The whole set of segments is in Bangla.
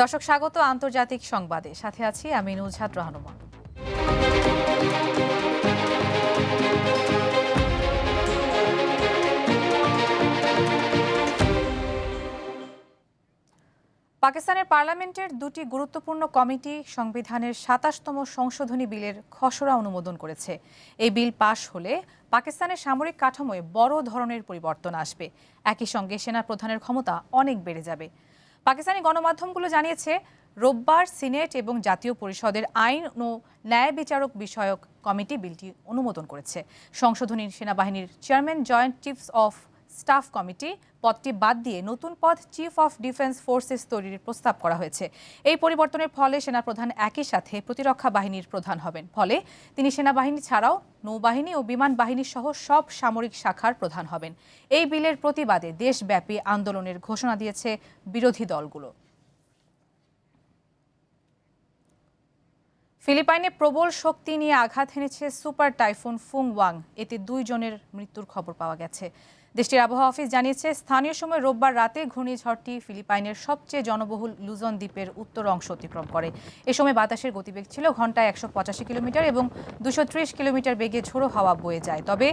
দর্শক, স্বাগত আন্তর্জাতিক সংবাদে। সাথে আছি আমি নুজহাত রহনুমা পাকিস্তানের পার্লামেন্টের দুটি গুরুত্বপূর্ণ কমিটি সংবিধানের সাতাশতম সংশোধনী বিলের খসড়া অনুমোদন করেছে। এই বিল পাশ হলে পাকিস্তানের সামরিক কাঠামোয় বড় ধরনের পরিবর্তন আসবে। একই সঙ্গে সেনা প্রধানের ক্ষমতা অনেক বেড়ে যাবে। পাকিস্তানি গণমাধ্যমগুলো জানিয়েছে, রোববার সিনেট এবং জাতীয় পরিষদের আইন ও ন্যায় বিচারক বিষয়ক কমিটি বিলটি অনুমোদন করেছে। সংশোধনী সেনাবাহিনীর chairman joint chiefs of staff committee পদটি বাদ দিয়ে নতুন পদ চিফ অফ ডিফেন্স ফোর্সেস তৈরির প্রস্তাব করা হয়েছে। এই পরিবর্তনের ফলে সেনাপ্রধান একই সাথে প্রতিরক্ষা বাহিনীর প্রধান হবেন। ফলে তিনি সেনাবাহিনী ছাড়াও নৌবাহিনী ও বিমান বাহিনী সহ সব সামরিক শাখার প্রধান হবেন। এই বিলের প্রতিবাদে দেশব্যাপী আন্দোলনের ঘোষণা দিয়েছে বিরোধী দলগুলো। ফিলিপাইনে প্রবল শক্তি নিয়ে আঘাত হেনেছে সুপার টাইফুন ফুং ওয়াং এতে দুইজনের মৃত্যুর খবর পাওয়া গেছে। দেশটির আবহাওয়া অফিস জানিয়েছে, স্থানীয় সময় রোববার রাতে ঘূর্ণিঝড়টি ফিলিপাইনের সবচেয়ে জনবহুল লুজন দ্বীপের উত্তর অংশ অতিক্রম করে। এ সময় বাতাসের গতিবেগ ছিল ঘন্টায় একশো পঁচাশি কিলোমিটার এবং দুশো ত্রিশ কিলোমিটার বেগে ঝোড়ো হাওয়া বয়ে যায়। তবে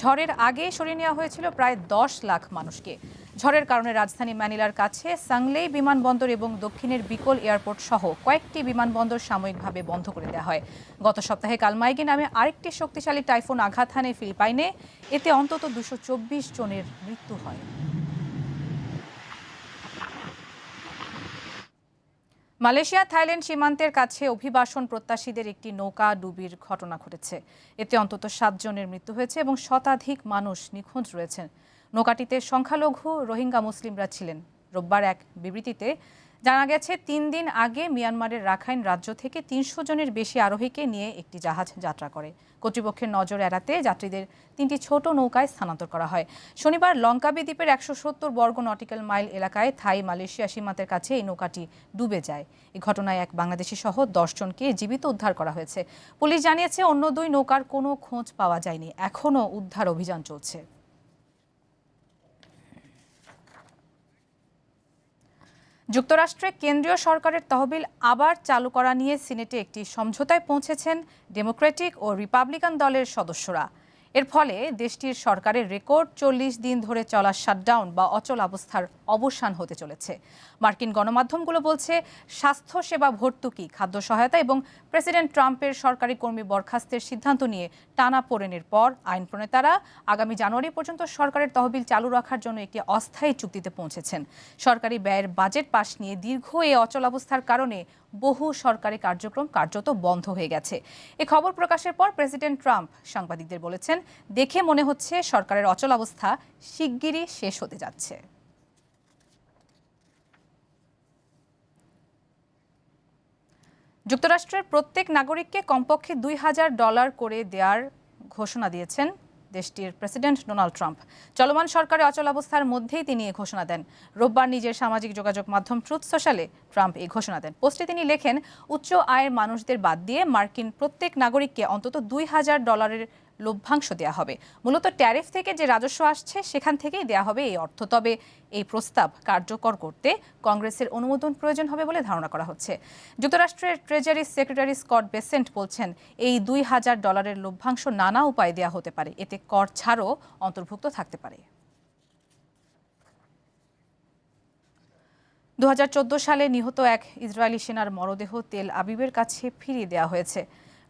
ঝড়ের আগে সরিয়ে নেওয়া হয়েছিল প্রায় দশ লাখ মানুষকে। ঝড়ের কারণে রাজধানী ম্যানিলার কাছে সাংলেই বিমানবন্দর এবং দক্ষিণের বিকল এয়ারপোর্ট সহ কয়েকটি বিমানবন্দর সাময়িকভাবে বন্ধ করে দেওয়া হয়। গত সপ্তাহে কালমাইগি নামে আরেকটি শক্তিশালী টাইফুন আঘাত হানে ফিলিপাইনে। এতে অন্তত দুশো জনের মৃত্যু হয়। মালয়েশিয়া, থাইল্যান্ড সীমান্তের কাছে অভিবাসন প্রত্যাশীদের একটি নৌকা ডুবির ঘটনা ঘটেছে। এতে অন্তত সাতজনের মৃত্যু হয়েছে এবং শতাধিক মানুষ নিখোঁজ রয়েছেন। নৌকাটিতে সংখ্যালঘু রোহিঙ্গা মুসলিমরা ছিলেন। রোববার এক বিবৃতিতে জানা গেছে, তিন দিন আগে মিয়ানমারের রাখাইন রাজ্য থেকে তিনশো জনের বেশি আরোহীকে নিয়ে একটি জাহাজ যাত্রা করে। কর্তৃপক্ষের নজর এড়াতে যাত্রীদের তিনটি ছোট নৌকায় স্থানান্তর করা হয়। শনিবার লঙ্কাবি দ্বীপের একশো সত্তর বর্গ নটিক্যাল মাইল এলাকায় থাই, মালয়েশিয়া সীমান্তের কাছে এই নৌকাটি ডুবে যায়। এই ঘটনায় এক বাংলাদেশি সহ দশজনকে জীবিত উদ্ধার করা হয়েছে। পুলিশ জানিয়েছে, অন্য দুই নৌকার কোনো খোঁজ পাওয়া যায়নি। এখনও উদ্ধার অভিযান চলছে। যুক্তরাষ্ট্রে কেন্দ্রীয় সরকারের তহবিল আবার চালু করা নিয়ে সিনেটে একটি সমঝোতায় পৌঁছেছেন ডেমোক্রেটিক ও রিপাবলিকান দলের সদস্যরা। এর ফলে দেশটির সরকারের রেকর্ড চল্লিশ দিন ধরে চলা শাটডাউন বা অচল অবস্থার অবসান হতে চলেছে। মার্কিন গণমাধ্যমগুলো বলছে স্বাস্থ্য সেবা ভর্তুকি, খাদ্য সহায়তা এবং প্রেসিডেন্ট ট্রাম্পের সরকারি কর্মী বরখাস্তের সিদ্ধান্ত নিয়ে টানা পোড়েনের পর আইন প্রণেতারা আগামী জানুয়ারি পর্যন্ত সরকারের তহবিল চালু রাখার জন্য একটি অস্থায়ী চুক্তিতে পৌঁছেছেন। সরকারি ব্যয়ের বাজেট পাশ নিয়ে দীর্ঘ এ অচল অবস্থার কারণে বহু সরকারি কার্যক্রম কার্যত বন্ধ হয়ে গেছে। এ খবর প্রকাশের পর প্রেসিডেন্ট ট্রাম্প সাংবাদিকদের বলেছেন, দেখে মনে হচ্ছে সরকারের অচল অবস্থা শিগগিরই শেষ হতে যাচ্ছে। যুক্তরাষ্ট্রের প্রত্যেক নাগরিককে কমপক্ষে দুই হাজার ডলার করে দেওয়ার ঘোষণা দিয়েছেন দেশটির প্রেসিডেন্ট ডোনাল্ড ট্রাম্প। চলমান সরকারের অচলাবস্থার মধ্যেই তিনি এ ঘোষণা দেন। রোববার নিজের সামাজিক যোগাযোগ মাধ্যম ট্রুথ সোশ্যালে ট্রাম্প এই ঘোষণা দেন। পোস্টে তিনি লেখেন, উচ্চ আয়ের মানুষদের বাদ দিয়ে মার্কিন প্রত্যেক নাগরিককে অন্তত দুই হাজার ডলারের লভ্যাংশ দেওয়া হবে। মূলত ট্যারিফ থেকে যে রাজস্ব আসছে, সেখান থেকেই দেওয়া হবে এই অর্থ। তবে এই প্রস্তাব কার্যকর করতে কংগ্রেসের অনুমোদন প্রয়োজন হবে বলে ধারণা করা হচ্ছে। যুক্তরাষ্ট্রের ট্রেজারি সেক্রেটারি স্কট বেসেন্ট বলছেন, এই দুই হাজার ডলারের লভ্যাংশ নানা উপায়ে দেওয়া হতে পারে। এতে কর ছাড়ও অন্তর্ভুক্ত থাকতে পারে। দু হাজার চোদ্দ সালে নিহত এক ইসরায়েলি সেনার মরদেহ তেল আবিবের কাছে ফিরিয়ে দেওয়া হয়েছে।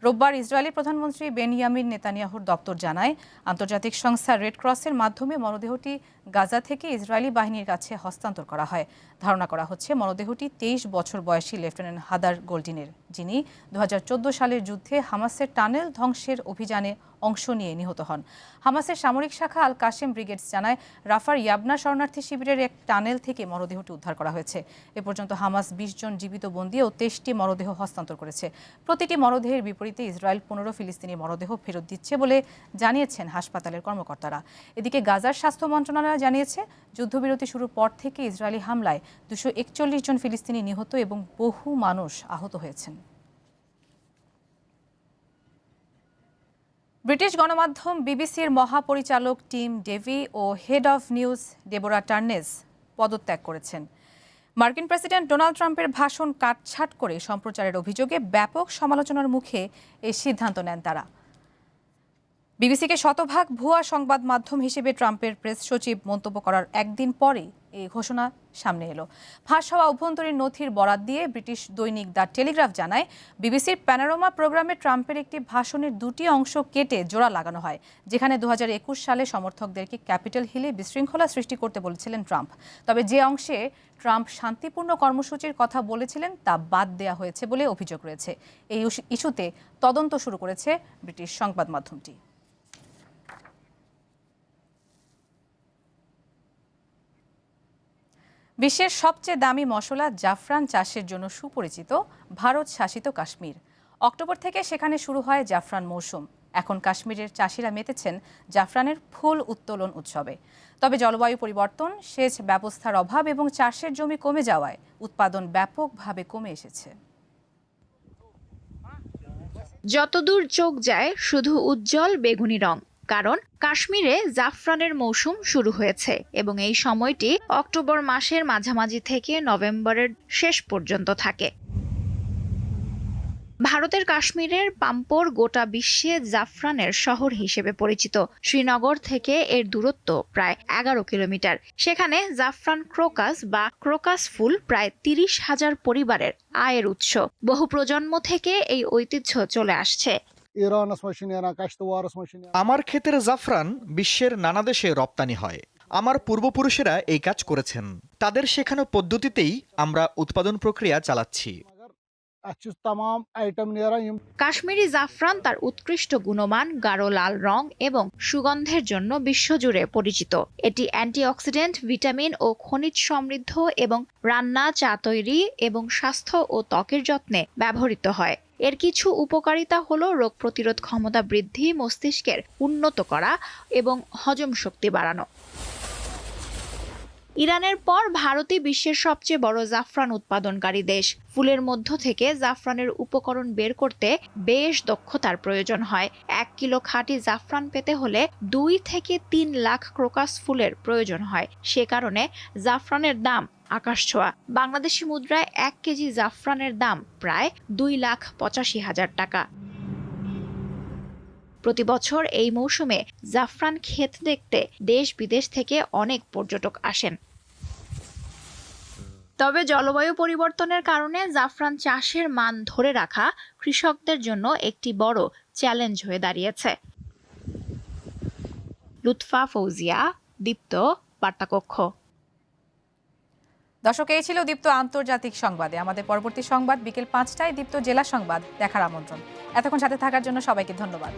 রোববার ইসরায়েলি প্রধানমন্ত্রী বেনিয়ামিন নেতানিয়াহুর দপ্তর জানায়, আন্তর্জাতিক সংস্থা রেড ক্রসের মাধ্যমে মরদেহটি গাজা থেকে ইসরায়েলি বাহিনীর কাছে হস্তান্তর করা হয়। ধারণা করা হচ্ছে, মরদেহটি তেইশ বছর বয়সী লেফটেন্যান্ট হাদার গোল্ডিনের। যিনি দু হাজার চোদ্দ সালের যুদ্ধে হামাসের টানেল ধ্বংসের অভিযানে অংশ নিয়ে নিহত হন। হামাসের সামরিক শাখা আল কাশেম ব্রিগেডস জানায়, রাফার ইয়াবনা শরণার্থী শিবিরের এক টানেল থেকে মরদেহটি উদ্ধার করা হয়েছে। এ পর্যন্ত হামাস বিশ জন জীবিত বন্দী ও তেইশটি মরদেহ হস্তান্তর করেছে। প্রতিটি মরদেহের বিপরীতে ইসরায়েল পনেরো, ফিলিস্তিনি মরদেহ ফেরত দিচ্ছে বলে জানিয়েছেন হাসপাতালের কর্মকর্তারা। এদিকে গাজার স্বাস্থ্য মন্ত্রণালয় জানিয়েছে, যুদ্ধবিরতি শুরুর পর থেকে ইসরায়েলি হামলায় দুশো একচল্লিশ জন ফিলিস্তিনি নিহত এবং বহু মানুষ আহত হয়েছেন। ব্রিটিশ গণমাধ্যম বিবিসির মহাপরিচালক Tim Davie O head of news Deborah Turness পদত্যাগ করেছেন। মার্কিন প্রেসিডেন্ট ডোনাল্ড ট্রাম্পের ভাষণ কাটছাট করে সম্প্রচারের অভিযোগে ব্যাপক সমালোচনার মুখে এই সিদ্ধান্ত নেন তারা। বিবিসিকে শতভাগ ভুয়া সংবাদ মাধ্যম হিসেবে ট্রাম্পের প্রেস সচিব মন্তব্য করার একদিন পরেই এই ঘোষণা সামনে এলো। ফাঁস হওয়া অভ্যন্তরীণ নথির বরাত দিয়ে ব্রিটিশ দৈনিক দ্য টেলিগ্রাফ জানায়, বিবিসির প্যানারোমা প্রোগ্রামে ট্রাম্পের একটি ভাষণের দুটি অংশ কেটে জোড়া লাগানো হয়, যেখানে দু হাজার একুশ সালে সমর্থকদেরকে ক্যাপিটাল হিলে বিশৃঙ্খলা সৃষ্টি করতে বলেছিলেন ট্রাম্প। তবে যে অংশে ট্রাম্প শান্তিপূর্ণ কর্মসূচির কথা বলেছিলেন, তা বাদ দেওয়া হয়েছে বলে অভিযোগ রয়েছে। এই ইস্যুতে তদন্ত শুরু করেছে ব্রিটিশ সংবাদ মাধ্যমটি। বিশ্বের সবচেয়ে দামি মশলা জাফরান চাষের জন্য সুপরিচিত ভারত শাসিত কাশ্মীর। অক্টোবর থেকে সেখানে শুরু হয় জাফরান মৌসুম এখন কাশ্মীরের চাষিরা মেতেছেন জাফরানের ফুল উত্তোলন উৎসবে। তবে জলবায়ু পরিবর্তন, সেচ ব্যবস্থার অভাব এবং চাষের জমি কমে যাওয়ায় উৎপাদন ব্যাপকভাবে কমে এসেছে। যতদূর চোখ যায়, শুধু উজ্জ্বল বেগুনি রং। কারণ কাশ্মীরে জাফরানের মৌসুম শুরু হয়েছে এবং এই সময়টি অক্টোবর মাসের মাঝামাঝি থেকে নভেম্বরের শেষ পর্যন্ত থাকে। ভারতের কাশ্মীরের পাম্পোর গোটা বিশ্বে জাফরানের শহর হিসেবে পরিচিত। শ্রীনগর থেকে এর দূরত্ব প্রায় এগারো কিলোমিটার। সেখানে জাফরান ক্রোকাস বা ক্রোকাস ফুল প্রায় তিরিশ হাজার পরিবারের আয়ের উৎস। বহু প্রজন্ম থেকে এই ঐতিহ্য চলে আসছে। ایرانس منٛز چھِ نیران کشتوارس منٛز چھِ نیران আমার ক্ষেতের জাফরান বিশ্বের নানা দেশে রপ্তানি হয় আমার পূর্বপুরুষেরা এই কাজ করেছেন তাদের শেখানো পদ্ধতিতেই আমরা উৎপাদন প্রক্রিয়া চালাচ্ছি مگر اتھ چھِ تمام آیٹم نیران یِم কাশ্মীরি জাফরান তার উৎকৃষ্ট গুণমান গাঢ় লাল রং এবং সুগন্ধের জন্য বিশ্বজুড়ে পরিচিত এটি অ্যান্টিঅক্সিডেন্ট ভিটামিন ও খনিজ সমৃদ্ধ এবং রান্না চা তৈরি এবং স্বাস্থ্য ও ত্বকের যত্নে ব্যবহৃত হয় এর কিছু উপকারিতা হলো রোগ প্রতিরোধ ক্ষমতা বৃদ্ধি মস্তিষ্কের উন্নত করা এবং হজম শক্তি বাড়ানো ইরানের পর ভারতই বিশ্বের সবচেয়ে বড় জাফরান উৎপাদনকারী দেশ। ফুলের মধ্য থেকে জাফরানের উপকরণ বের করতে বেশ দক্ষতার প্রয়োজন হয়। এক কিলো খাঁটি জাফরান পেতে হলে দুই থেকে তিন লাখ ক্রোকাস ফুলের প্রয়োজন হয়। সে কারণে জাফরানের দাম আকাশ ছোঁয়া। বাংলাদেশি মুদ্রায় এক কেজি জাফরানের দাম প্রায় দুই লাখ পঁচাশি হাজার টাকা। প্রতি বছর এই মৌসুমে জাফরান ক্ষেত দেখতে দেশ বিদেশ থেকে অনেক পর্যটক আসেন। তবে জলবায়ু পরিবর্তনের কারণে জাফরান চাষের মান ধরে রাখা কৃষকদের জন্য একটি বড় চ্যালেঞ্জ হয়ে দাঁড়িয়েছে। লুৎফা ফৌজিয়া, দীপ্ত বার্তাকক্ষ। দর্শক, এই ছিল দীপ্ত আন্তর্জাতিক সংবাদে। আমাদের পরবর্তী সংবাদ বিকেল পাঁচটায় দীপ্ত জেলা সংবাদ দেখার আমন্ত্রণ। এতক্ষণ সাথে থাকার জন্য সবাইকে ধন্যবাদ।